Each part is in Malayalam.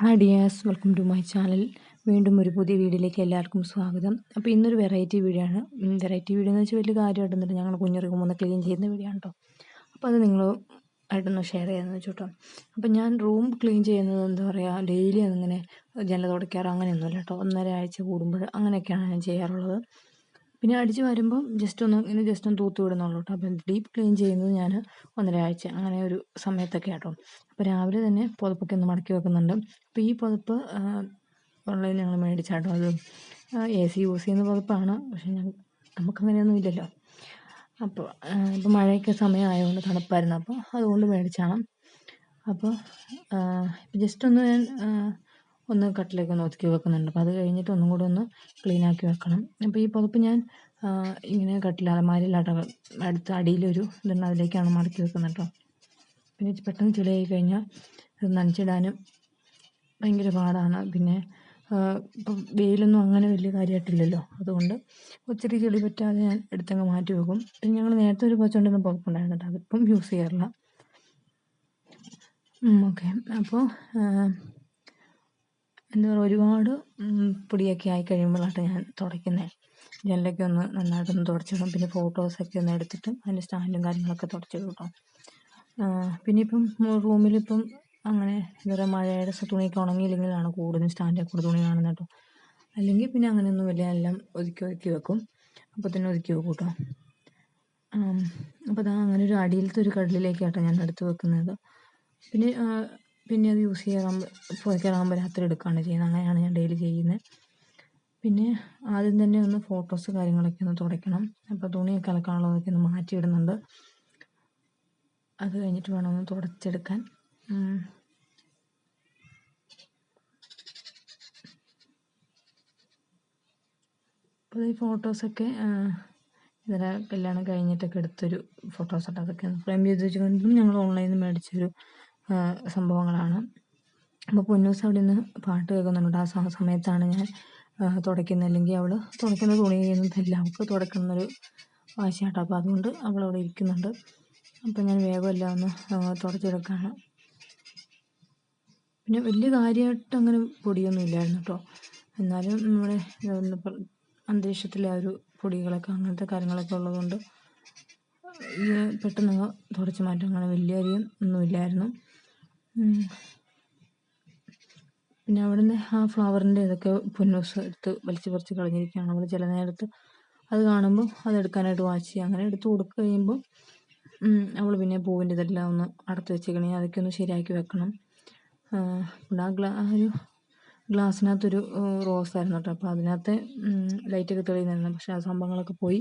Hi dears welcome to my channel. വീണ്ടും ഒരു പുതിയ വീഡിയോയിലേക്ക് എല്ലാവർക്കും സ്വാഗതം. അപ്പോൾ ഇന്നൊരു വെറൈറ്റി വീഡിയോ ആണ്. വെറൈറ്റി വീഡിയോ എന്ന് വെച്ചാൽ വലിയ കാര്യമായിട്ടൊന്നുമില്ല ഞങ്ങൾ കുഞ്ഞിറക്കും ഒന്ന് ക്ലീൻ ചെയ്യുന്ന വീഡിയോ ആണ് കേട്ടോ അപ്പോൾ അത് നിങ്ങൾ ആയിട്ടൊന്ന് ഷെയർ ചെയ്യാമെന്ന് വെച്ചു കേട്ടോ അപ്പോൾ ഞാൻ റൂം ക്ലീൻ ചെയ്യുന്നത് എന്താ പറയുക ഡെയിലി അങ്ങനെ ജനൽ തുടയ്ക്കാറ് അങ്ങനെയൊന്നുമില്ല കേട്ടോ ഒന്നര ആഴ്ച കൂടുമ്പോൾ അങ്ങനെയൊക്കെയാണ് ഞാൻ ചെയ്യാറുള്ളത്. പിന്നെ അടിച്ച് വരുമ്പം ജസ്റ്റ് ഒന്ന് ഇങ്ങനെ ജസ്റ്റ് ഒന്ന് തൂത്ത് വിടുന്നുള്ളൂ കേട്ടോ അപ്പം ഡീപ്പ് ക്ലീൻ ചെയ്യുന്നത് ഞാൻ ഒന്നര ആഴ്ച അങ്ങനെ ഒരു സമയത്തൊക്കെ ആട്ടോ. അപ്പോൾ രാവിലെ തന്നെ പുതപ്പൊക്കെ ഒന്ന് മടക്കി വെക്കുന്നുണ്ട്. അപ്പോൾ ഈ പുതപ്പ് ഓൺലൈനിൽ ഞങ്ങൾ മേടിച്ചാട്ടോ. അത് എ സി യൂസ് ചെയ്യുന്ന പുതപ്പാണ്. പക്ഷേ നമുക്കങ്ങനെയൊന്നും ഇല്ലല്ലോ. അപ്പോൾ ഇപ്പോൾ മഴയൊക്കെ സമയമായതുകൊണ്ട് തണുപ്പായിരുന്നു. അപ്പോൾ അതുകൊണ്ട് മേടിച്ചാണ് അപ്പോൾ ജസ്റ്റ് ഒന്ന് ഞാൻ ഒന്ന് കട്ടിലേക്ക് ഒന്ന് ഒതുക്കി വെക്കുന്നുണ്ട്. അപ്പോൾ അത് കഴിഞ്ഞിട്ട് ഒന്നും കൂടെ ഒന്ന് ക്ലീൻ ആക്കി വെക്കണം. അപ്പോൾ ഈ പുതപ്പ് ഞാൻ ഇങ്ങനെ കട്ടിൽ അലമാരിയിലാട്ടോ അടുത്ത അടിയിലൊരു ഇതുണ്ട്. അതിലേക്കാണ് മടക്കി വെക്കുന്നത് കേട്ടോ പിന്നെ പെട്ടെന്ന് ചെളിയായി കഴിഞ്ഞാൽ ഇത് നനച്ചിടാനും ഭയങ്കര പാടാണ്. പിന്നെ ഇപ്പം വെയിലൊന്നും അങ്ങനെ വലിയ കാര്യമായിട്ടില്ലല്ലോ അതുകൊണ്ട് ഒത്തിരി ചെളി പറ്റാതെ ഞാൻ എടുത്തങ്ങ് മാറ്റി വെക്കും. പിന്നെ ഞങ്ങൾ നേരത്തെ ഒരു പച്ചുകൊണ്ടിരുന്ന പുറപ്പുണ്ടായിരുന്നു കേട്ടോ അതിപ്പം യൂസ് ചെയ്യാറില്ല. ഓക്കെ. അപ്പോൾ എന്താ പറയുക ഒരുപാട് പൊടിയൊക്കെ ആയി കഴിയുമ്പോഴാണ് ഞാൻ തുടയ്ക്കുന്നത് ജനലൊക്കെ ഒന്ന് നന്നായിട്ടൊന്ന് തുടച്ചിടും. പിന്നെ ഫോട്ടോസൊക്കെ ഒന്ന് എടുത്തിട്ട് അതിന്റെ സ്റ്റാൻഡും കാര്യങ്ങളൊക്കെ തുടച്ചിടും കേട്ടോ. പിന്നെ ഇപ്പം റൂമിലിപ്പം അങ്ങനെ എന്താ പറയുക മഴയുടെ തുണിയൊക്കെ ഉണങ്ങിയില്ലെങ്കിലാണ് കൂടുതലും സ്റ്റാൻഡിൽ കൂടെ തുണി കാണുന്നത് കേട്ടോ. അല്ലെങ്കിൽ പിന്നെ അങ്ങനെയൊന്നും വലിയ എല്ലാം ഒതുക്കി ഒതുക്കി വെക്കും. അപ്പോൾ തന്നെ ഒതുക്കി വെക്കും കേട്ടോ. അപ്പോൾ അതാ അങ്ങനെ ഒരു അടിയിലത്തെ ഒരു കടലിലേക്കാട്ടോ ഞാൻ എടുത്ത് വെക്കുന്നത്. പിന്നെ പിന്നെ അത് യൂസ് ചെയ്യാൻ പുതയ്ക്കാറാകുമ്പോൾ രാത്രി എടുക്കുകയാണ് ചെയ്യുന്നത്. അങ്ങനെയാണ് ഞാൻ ഡെയിലി ചെയ്യുന്നത്. പിന്നെ ആദ്യം തന്നെ ഒന്ന് ഫോട്ടോസ് കാര്യങ്ങളൊക്കെ ഒന്ന് തുടയ്ക്കണം. അപ്പോൾ തുണിയൊക്കെ അലക്കാനുള്ളതൊക്കെ ഒന്ന് മാറ്റിയിടുന്നുണ്ട് അത് കഴിഞ്ഞിട്ട് വേണം ഒന്ന് തുടച്ചെടുക്കാൻ. അപ്പോൾ ഈ ഫോട്ടോസൊക്കെ ഇന്നലെ കല്യാണം കഴിഞ്ഞിട്ടൊക്കെ എടുത്തൊരു ഫോട്ടോസ് ഉണ്ട്. അതൊക്കെ ഫ്രെയിം ചെയ്ത് വെച്ചുകൊണ്ടും ഞങ്ങൾ ഓൺലൈനിൽ നിന്ന് മേടിച്ചൊരു സംഭവങ്ങളാണ്. അപ്പോൾ പൊന്നൂസ് അവിടെ നിന്ന് പാട്ട് കേൾക്കുന്നുണ്ട്. ആ സമയത്താണ് ഞാൻ തുടയ്ക്കുന്നത്. അല്ലെങ്കിൽ അവൾ തുടയ്ക്കുന്ന തുണി ചെയ്യുന്നതല്ല. അവൾക്ക് തുടയ്ക്കുന്നൊരു വാശിയാട്ടോ. അപ്പോൾ അതുകൊണ്ട് അവൾ അവിടെ ഇരിക്കുന്നുണ്ട്. അപ്പോൾ ഞാൻ വേഗം എല്ലാം ഒന്ന് തുടച്ചെടുക്കുകയാണ് പിന്നെ വലിയ കാര്യമായിട്ട് അങ്ങനെ പൊടിയൊന്നും ഇല്ലായിരുന്നു കേട്ടോ. എന്നാലും നമ്മുടെ അന്തരീക്ഷത്തിലെ ആ ഒരു പൊടികളൊക്കെ അങ്ങനത്തെ കാര്യങ്ങളൊക്കെ ഉള്ളതുകൊണ്ട് പെട്ടെന്ന് തുടച്ച് മാറ്റാൻ അങ്ങനെ വലിയ അധികം ഒന്നുമില്ലായിരുന്നു പിന്നെ അവിടുന്ന് ആ ഫ്ലവറിന്റെ ഇതൊക്കെ പൊന്നൂസ് എടുത്ത് വലിച്ചു പറിച്ച് കളഞ്ഞിരിക്കുകയാണ് നമ്മൾ ചില നേരത്ത്. അത് കാണുമ്പോൾ അതെടുക്കാനായിട്ട് വാച്ച് ചെയ്യുക. അങ്ങനെ എടുത്ത് കൊടുക്കുക കഴിയുമ്പോൾ അവൾ പിന്നെ പൂവിന്റെ ഇതെല്ലാം ഒന്ന് അടത്ത് വെച്ചേക്കണേ. അതൊക്കെ ഒന്ന് ശരിയാക്കി വെക്കണം. പിന്നെ ആ ഗ്ലാ ഒരു ഗ്ലാസ്സിനകത്തൊരു റോസ് ആയിരുന്നു കേട്ടോ. അപ്പോൾ അതിനകത്ത് ലൈറ്റൊക്കെ തെളിയുന്നായിരുന്നു പക്ഷേ ആ സംഭവങ്ങളൊക്കെ പോയി.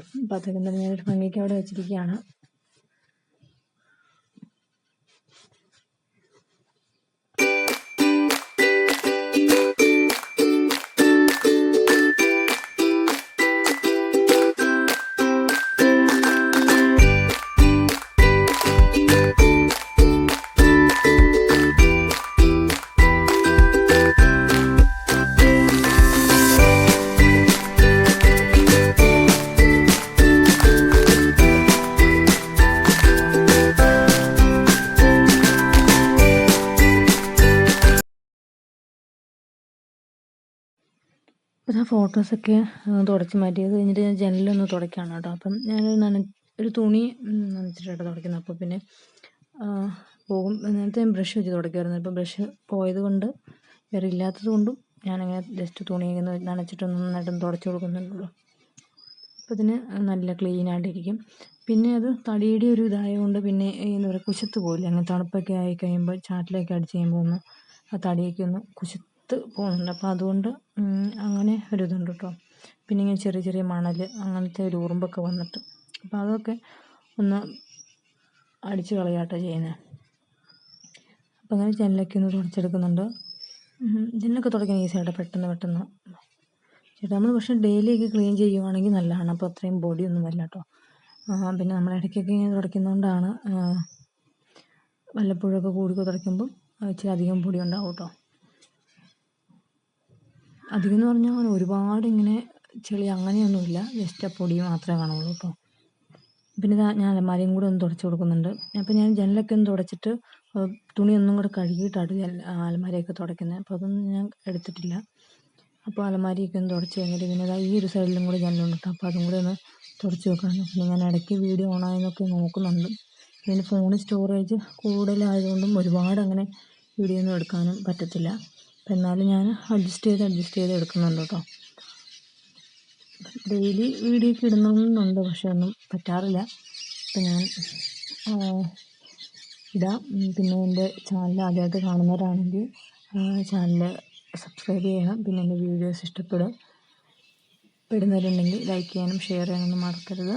അപ്പോൾ തന്നെ ഭംഗിക്ക് അവിടെ വെച്ചിരിക്കുകയാണ്. ഫോട്ടോസൊക്കെ തുടച്ച് മാറ്റി. അത് കഴിഞ്ഞിട്ട് ഞാൻ ജനലൊന്ന് തുടയ്ക്കുകയാണ് കേട്ടോ. അപ്പം ഞാനൊരു നന ഒരു തുണി നനച്ചിട്ടാണ് തുടയ്ക്കുന്നത്. അപ്പോൾ പിന്നെ പോകും. നേരത്തെ ഞാൻ ബ്രഷ് വെച്ച് തുടയ്ക്കുമായിരുന്നു ഇപ്പോൾ ബ്രഷ് പോയത് കൊണ്ട് വേറെ ഇല്ലാത്തത് കൊണ്ടും ഞാനങ്ങനെ ജസ്റ്റ് തുണി നനച്ചിട്ടൊന്ന് നന്നായിട്ടൊന്ന് തുടച്ച് കൊടുക്കുന്നുണ്ടല്ലോ. അപ്പോൾ ഇതിന് നല്ല ക്ലീൻ ആയിട്ടിരിക്കും. പിന്നെ അത് തടിയുടെ ഒരു ഇതായതുകൊണ്ട് പിന്നെ എന്താ പറയുക കുശത്ത് പോകില്ല അങ്ങനെ തണുപ്പൊക്കെ ആയി കഴിയുമ്പോൾ ചാറ്റിലൊക്കെ അടിച്ച് കഴിയുമ്പോൾ ഒന്ന് ആ തടിയൊക്കെ ഒന്ന് കുശത്ത് കറുത്ത് പോകുന്നുണ്ട്. അപ്പോൾ അതുകൊണ്ട് അങ്ങനെ ഒരു ഇതുണ്ട് കേട്ടോ പിന്നെ ഇങ്ങനെ ചെറിയ ചെറിയ മണൽ അങ്ങനത്തെ ഒരു ഉറുമ്പൊക്കെ വന്നിട്ട്. അപ്പോൾ അതൊക്കെ ഒന്ന് അടിച്ച് കളയാട്ടോ ചെയ്യുന്നത് അപ്പോൾ അങ്ങനെ ജനലൊക്കെ ഒന്ന് തുടച്ചെടുക്കുന്നുണ്ട്. ജനലൊക്കെ തുടയ്ക്കാൻ ഈസിയായിട്ട് പെട്ടെന്ന് പെട്ടെന്ന്. ചേട്ടാ നമ്മൾ പക്ഷേ ഡെയിലിയൊക്കെ ക്ലീൻ ചെയ്യുവാണെങ്കിൽ നല്ലതാണ്. അപ്പോൾ അത്രയും ബോഡിയൊന്നും വരില്ല കേട്ടോ പിന്നെ നമ്മൾ ഇടയ്ക്കൊക്കെ ഇങ്ങനെ തുടയ്ക്കുന്നതുകൊണ്ടാണ് വല്ലപ്പോഴൊക്കെ കൂടി തുടയ്ക്കുമ്പം ഇച്ചിരി അധികം പൊടി ഉണ്ടാവും കേട്ടോ അധികം എന്ന് പറഞ്ഞാൽ അങ്ങനെ ഒരുപാട് ഇങ്ങനെ ചെളി അങ്ങനെയൊന്നുമില്ല. ജസ്റ്റ് ആ പൊടി മാത്രമേ കാണുള്ളൂ കേട്ടോ പിന്നെ ഇതാ ഞാൻ അലമാരയും കൂടെ ഒന്ന് തുടച്ച് കൊടുക്കുന്നുണ്ട്. അപ്പോൾ ഞാൻ ജനലൊക്കെ ഒന്ന് തുടച്ചിട്ട് തുണിയൊന്നും കൂടെ കഴുകിയിട്ടാണ് അലമാരയൊക്കെ തുടയ്ക്കുന്നത് അപ്പോൾ അതൊന്നും ഞാൻ എടുത്തിട്ടില്ല. അപ്പോൾ അലമാരിയൊക്കെ ഒന്ന് തുടച്ച് കഴിഞ്ഞിട്ട് പിന്നെ ഈ ഒരു സൈഡിലും കൂടെ ജനലുണ്ട് അപ്പോൾ അതും കൂടെ ഒന്ന് തുടച്ച് വെക്കണം. പിന്നെ ഞാൻ ഇടയ്ക്ക് വീഡിയോ ഓണായെന്നൊക്കെ നോക്കുന്നുണ്ട്. പിന്നെ ഫോണിൽ സ്റ്റോറേജ് കൂടുതലായതുകൊണ്ടും ഒരുപാട് അങ്ങനെ വീഡിയോ ഒന്നും എടുക്കാനും പറ്റത്തില്ല. അപ്പം എന്നാലും ഞാൻ അഡ്ജസ്റ്റ് ചെയ്ത് അഡ്ജസ്റ്റ് ചെയ്ത് എടുക്കുന്നുണ്ട് കേട്ടോ ഡെയിലി വീഡിയോ ഒക്കെ ഇടുന്നുണ്ട് പക്ഷെ ഒന്നും പറ്റാറില്ല. അപ്പം ഞാൻ ഇടാം. പിന്നെ എന്റെ ചാനൽ ആദ്യമായിട്ട് കാണുന്നവരാണെങ്കിൽ ചാനൽ സബ്സ്ക്രൈബ് ചെയ്യണം. പിന്നെ എന്റെ വീഡിയോസ് ഇഷ്ടപ്പെടും. പെടുന്നവരുണ്ടെങ്കിൽ ലൈക്ക് ചെയ്യാനും ഷെയർ ചെയ്യാനൊന്നും മറക്കരുത്.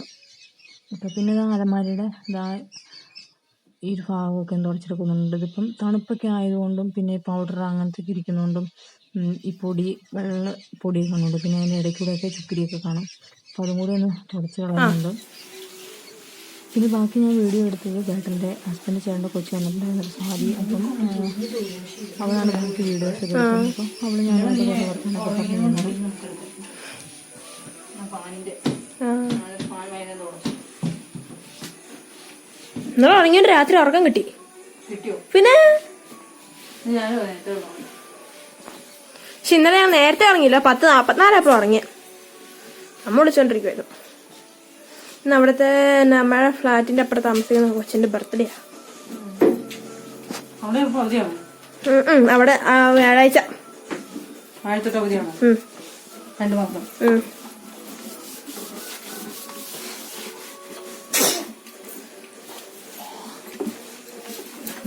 അപ്പോൾ പിന്നെ ഇതാ അലമാരിയുടെ ഇതാ ഈ ഒരു ഭാഗമൊക്കെ എന്തോ തുടച്ചെടുക്കുന്നുണ്ട് ഇതിപ്പം തണുപ്പൊക്കെ ആയതുകൊണ്ടും പിന്നെ പൗഡർ അങ്ങനത്തെ ഒക്കെ ഇരിക്കുന്നതുകൊണ്ടും ഈ പൊടി വെള്ള പൊടി കാണുന്നുണ്ട്. പിന്നെ അതിന്റെ ഇടയ്ക്കൂടെയൊക്കെ ചുക്കിരിയൊക്കെ കാണും. അപ്പോൾ അതും കൂടി ഒന്ന് തുടച്ച് കളയുന്നുണ്ട് പിന്നെ ബാക്കി ഞാൻ വീഡിയോ എടുത്തത് ചേട്ടന്റെ ഹസ്ബൻഡ് ചേട്ടന്റെ കൊച്ചു വന്നിട്ടുണ്ടായിരുന്നു സാരി അപ്പം അവളാണ് ബാക്കി വീഡിയോസ് എടുത്തത് അപ്പം അവൾ കുറേ പറഞ്ഞു ഇന്നലെ ഉറങ്ങിയിട്ട് രാത്രി ഉറക്കം കിട്ടി. പിന്നെ? പക്ഷെ ഇന്നലെ ഞാൻ നേരത്തെ ഇറങ്ങിയില്ല പത്ത് നാൽപ്പത്തിനാലപ്പോൾ ഇറങ്ങിയ അമ്മ വിളിച്ചോണ്ടിരിക്കുമായിരുന്നു ഇന്ന് അവിടുത്തെ നമ്മുടെ ഫ്ലാറ്റിന്റെ അപ്പുറത്ത് താമസിക്കുന്ന കൊച്ചിന്റെ ബർത്ത്ഡേ അവിടെ വ്യാഴാഴ്ച. രണ്ട് മാസം.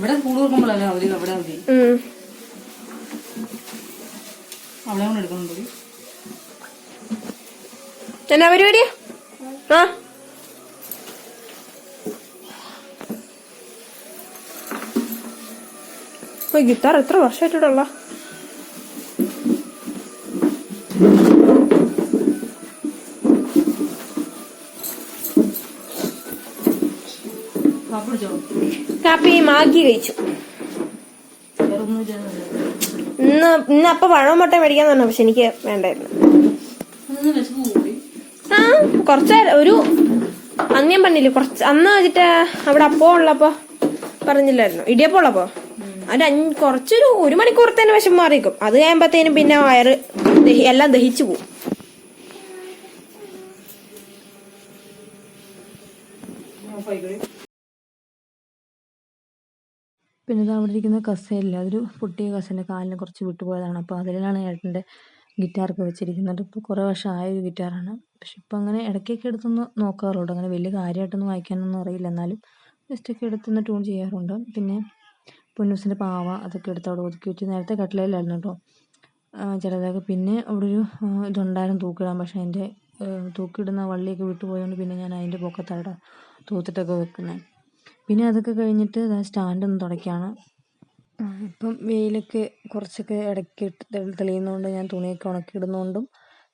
ഇവിടെ സ്കൂൾ കൊടുക്കുമ്പോഴല്ലേ അവധി അവിടെ അവധി അവിടെ അവളെ കൊണ്ട് എടുക്കുന്നുണ്ട് എന്നാ പരിപാടിയാ ആ. ഓ ഗിത്താർ എത്ര വർഷമായിട്ടുള്ള മാഗി കഴിച്ചു. ഇന്ന് ഇന്ന് അപ്പൊ പഴവും മുട്ട മേടിക്കാൻ പറഞ്ഞു പക്ഷെ എനിക്ക് വേണ്ടായിരുന്നു. ആ കുറച്ച് ഒരു അന്ന് ഞാൻ പറഞ്ഞില്ലേ കുറച്ച് അന്ന് വെച്ചിട്ട് അവിടെ അപ്പോ ഉള്ളപ്പോ പറഞ്ഞില്ലായിരുന്നു. ഇടിയപ്പം ഉള്ളപ്പോ. അതിന്റെ അഞ്ച് കുറച്ചൊരു ഒരു മണിക്കൂറത്തേന് വിഷം മാറിക്കും അത് കഴിയുമ്പത്തേനും പിന്നെ വയറ് എല്ലാം ദഹിച്ചു പോകും പിന്നെ ഇത് അവിടെ ഇരിക്കുന്ന കസേരയില്ല? അതൊരു പൊട്ടിയ കസേന്റെ കാലിനെ കുറച്ച് വിട്ടുപോയതാണ് അപ്പോൾ അതിലാണ് ഏട്ടന്റെ ഗിറ്റാറൊക്കെ വെച്ചിരിക്കുന്നത്. ഇപ്പോൾ കുറേ വർഷമായ ഒരു ഗിറ്റാറാണ് പക്ഷെ ഇപ്പോൾ അങ്ങനെ ഇടയ്ക്കൊക്കെ എടുത്തൊന്ന് നോക്കാറുണ്ട്. അങ്ങനെ വലിയ കാര്യമായിട്ടൊന്നും വായിക്കാനൊന്നും അറിയില്ല. എന്നാലും ജസ്റ്റൊക്കെ എടുത്തൊന്ന് ട്യൂൺ ചെയ്യാറുണ്ട്. പിന്നെ പൊന്നൂസിന്റെ പാവ അതൊക്കെ എടുത്ത് അവിടെ ഒതുക്കി വെച്ച് നേരത്തെ കട്ടിലയിലായിരുന്നു കേട്ടോ. ചിലതൊക്കെ പിന്നെ അവിടെ ഒരു ഇതുണ്ടായിരുന്നു തൂക്കിടാൻ. പക്ഷേ അതിന്റെ തൂക്കിടുന്ന വള്ളിയൊക്കെ വിട്ടുപോയതുകൊണ്ട് പിന്നെ ഞാൻ അതിന്റെ പൊക്കത്തവിടെ തൂത്തിട്ടൊക്കെ വെക്കുന്നത് പിന്നെ അതൊക്കെ കഴിഞ്ഞിട്ട് സ്റ്റാൻഡ് ഒന്ന് തുടയ്ക്കുകയാണ് ഇപ്പം വെയിലൊക്കെ കുറച്ചൊക്കെ ഇടയ്ക്ക് തെളിയുന്നതുകൊണ്ട് ഞാൻ തുണിയൊക്കെ ഉണക്കിയിടുന്നതുകൊണ്ടും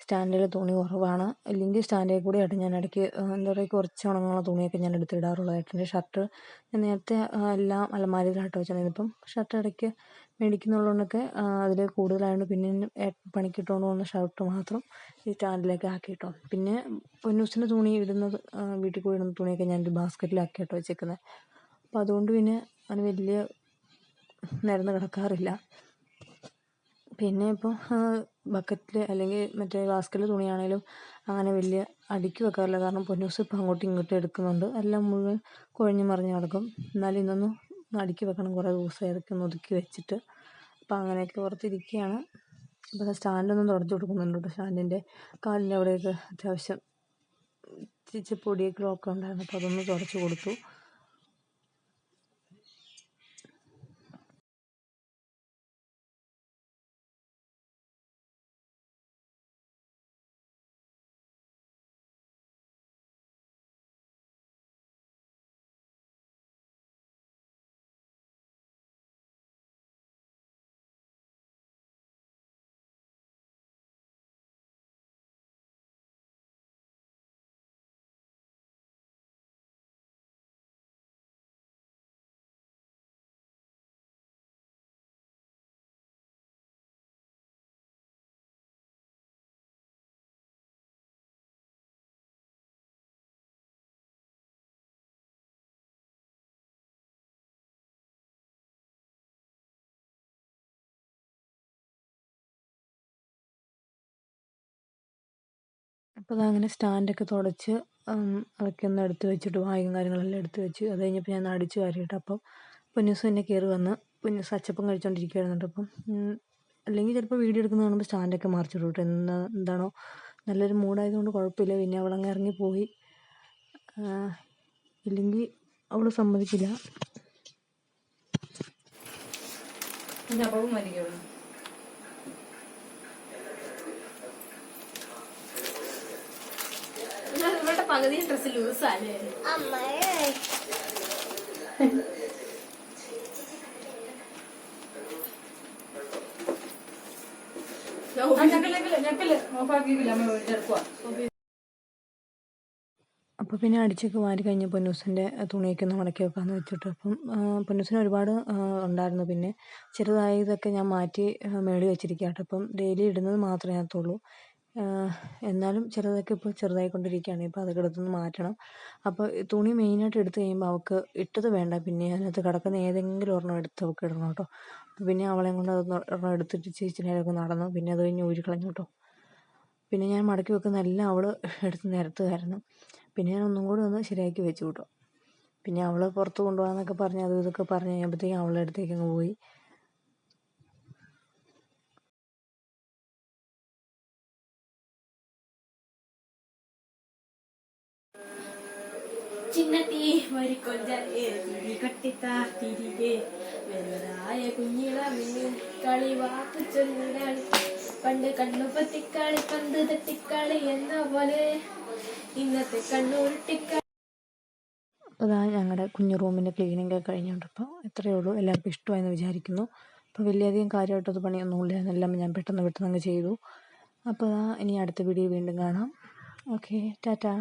സ്റ്റാൻഡിൽ തുണി കുറവാണ്. അല്ലെങ്കിൽ സ്റ്റാൻഡിൽ കൂടി ആയിട്ട് ഞാൻ ഇടയ്ക്ക് എന്താ പറയുക കുറച്ച് ഉണങ്ങുന്ന തുണിയൊക്കെ ഞാൻ എടുത്തിടാറുള്ളത് ഏട്ടന്റെ ഷർട്ട് ഞാൻ നേരത്തെ എല്ലാം അലമാരിയിലായിട്ട് വെച്ചിരുന്നത് ഇപ്പം ഷർട്ട് ഇടയ്ക്ക് മേടിക്കുന്നുള്ളതുകൊണ്ടൊക്കെ അതിൽ കൂടുതലായതുകൊണ്ട് പിന്നെ പണിക്കിട്ടുകൊണ്ട് പോകുന്ന ഷർട്ട് മാത്രം ഈ സ്റ്റാൻഡിലേക്ക് ആക്കിയിട്ടോ. പിന്നെ പൊന്നൂസിന്റെ തുണി ഇടുന്നത് വീട്ടിൽ കൂടി ഇടുന്ന തുണിയൊക്കെ ഞാൻ ബാസ്ക്കറ്റിലാക്കിയിട്ടോ വെച്ചേക്കുന്നത് അപ്പോൾ അതുകൊണ്ട് പിന്നെ അവന് വലിയ നിരന്ന് കിടക്കാറില്ല. പിന്നെ ഇപ്പോൾ ബക്കറ്റിൽ അല്ലെങ്കിൽ മറ്റേ ബാസ്ക്കറ്റിൽ തുണിയാണേലും അങ്ങനെ വലിയ അടുക്കി വെക്കാറില്ല. കാരണം പൊന്നൂസ് ഇപ്പം അങ്ങോട്ടും ഇങ്ങോട്ടും എടുക്കുന്നുണ്ട്. എല്ലാം മുഴുവൻ കുഴഞ്ഞു മറിഞ്ഞ് കിടക്കും എന്നാലും ഇന്നൊന്നും അടുക്കി വെക്കണം. കുറേ ദിവസമായി അതൊക്കെ ഒന്ന് ഒതുക്കി വെച്ചിട്ട്. അപ്പം അങ്ങനെയൊക്കെ ഓർത്തിരിക്കുകയാണ് അപ്പോൾ സ്റ്റാൻഡൊന്നും തുടച്ചു കൊടുക്കുന്നുണ്ട് കേട്ടോ. സ്റ്റാൻഡിന്റെ കാലിന്റെ അവിടെയൊക്കെ അത്യാവശ്യം ഇച്ചിരി പൊടിയൊക്കെ ഒക്കെ ഉണ്ടായിരുന്നു. അപ്പോൾ അതൊന്ന് തുടച്ച് കൊടുത്തു. അപ്പോൾ അതങ്ങനെ സ്റ്റാൻഡൊക്കെ തുടച്ച് അതൊക്കെ ഒന്ന് എടുത്ത് വെച്ചിട്ട് വായും കാര്യങ്ങളെല്ലാം എടുത്ത് വെച്ച് അത് കഴിഞ്ഞപ്പോൾ ഞാൻ അടിച്ച് വാരിയിട്ട് അപ്പം പൊന്നൂസ് തന്നെ കയറി വന്ന് പൊന്നൂസ് അച്ചപ്പം കഴിച്ചുകൊണ്ടിരിക്കുകയായിരുന്നു അപ്പം. അല്ലെങ്കിൽ ചിലപ്പോൾ വീഡിയോ എടുക്കുന്ന കാണുമ്പോൾ സ്റ്റാൻഡൊക്കെ മറിച്ചിട്ടു കേട്ടോ. എന്താ എന്താണോ നല്ലൊരു മൂഡായതുകൊണ്ട് കുഴപ്പമില്ല. പിന്നെ അവളങ്ങ് ഇറങ്ങിപ്പോയി. ഇല്ലെങ്കിൽ അവൾ സമ്മതിക്കില്ല. അപ്പവും മരിക്കുള്ളൂ പകുതി ഡ്രസ്സ് ലൂസാല്ലേ അപ്പൊ ഞെക്കൽ ഓഫാക്കിയില്ല അമ്മ ചേർക്കുക അപ്പോൾ പിന്നെ അടിച്ചൊക്കെ വാരി കഴിഞ്ഞ് പൊന്നൂസിന്റെ തുണിയൊക്കെ ഒന്ന് മടക്കി വെക്കാമെന്ന് വെച്ചിട്ട് അപ്പം പൊന്നൂസിന് ഒരുപാട് ഉണ്ടായിരുന്നു. പിന്നെ ചെറുതായതൊക്കെ ഞാൻ മാറ്റി മേളി വെച്ചിരിക്കുക കേട്ടോ അപ്പം ഡെയിലി ഇടുന്നത് മാത്രമേ അതിനകത്തുള്ളൂ എന്നാലും ചിലതൊക്കെ ഇപ്പോൾ ചെറുതായിക്കൊണ്ടിരിക്കുകയാണ്. ഇപ്പോൾ അതൊക്കെ എടുത്തൊന്ന് മാറ്റണം. അപ്പോൾ തുണി മെയിനായിട്ട് എടുത്തു കഴിയുമ്പോൾ അവൾക്ക് ഇട്ടത് വേണ്ട. പിന്നെ അതിനകത്ത് കിടക്കുന്ന ഏതെങ്കിലും ഒരെണ്ണം എടുത്ത് അവൾക്ക് ഇടണം കേട്ടോ. പിന്നെ അവളെയും കൊണ്ട് അതൊന്ന് ഒരെണ്ണം എടുത്തിട്ട് ചേച്ചി നേരമൊക്കെ നടന്നു. പിന്നെ അത് കഴിഞ്ഞ് ഊരിക്കളഞ്ഞു കേട്ടോ. പിന്നെ ഞാൻ മടക്കി വെക്കുന്ന എല്ലാം അവൾ എടുത്ത് നിരത്തുമായിരുന്നു പിന്നെ ഞാൻ ഒന്നും കൂടി ഒന്ന് ശരിയാക്കി വെച്ചു കേട്ടോ. പിന്നെ അവൾ പുറത്ത് കൊണ്ടുപോകാന്നൊക്കെ പറഞ്ഞ് അതും ഇതൊക്കെ പറഞ്ഞ് കഴിഞ്ഞപ്പോഴത്തേക്കും അവളുടെ അടുത്തേക്ക് അങ്ങ് പോയി. ചിന്നത്തി ഒരു കൊഞ്ചേ കട്ടിത്താ തിരികെ വലുതായ കുഞ്ഞിളമേ കളി വാക്ക് ചൊല്ലിടാളി പണ്ട് കണ്ണുപത്തിക്കളി പന്ത് തട്ടിക്കളി എന്ന പോലെ. ഇന്നത്തെ കണ്ണുരുട്ടിക്കളി അപ്പോൾ ഇതാ ഞങ്ങളുടെ കുഞ്ഞു റൂമിന്റെ ക്ലീനിങ് ഒക്കെ കഴിഞ്ഞുകൊണ്ട് അപ്പോൾ ഇത്രയേ ഉള്ളൂ. എല്ലാവർക്കും ഇഷ്ടമായെന്ന് വിചാരിക്കുന്നു. അപ്പോൾ വലിയധികം കാര്യമായിട്ടത് പണിയൊന്നുമില്ല എല്ലാം ഞാൻ പെട്ടെന്ന് പെട്ടെന്ന് അങ്ങ് ചെയ്തു. അപ്പോൾ ഇനി അടുത്ത വീഡിയോ വീണ്ടും കാണാം. Okay tata.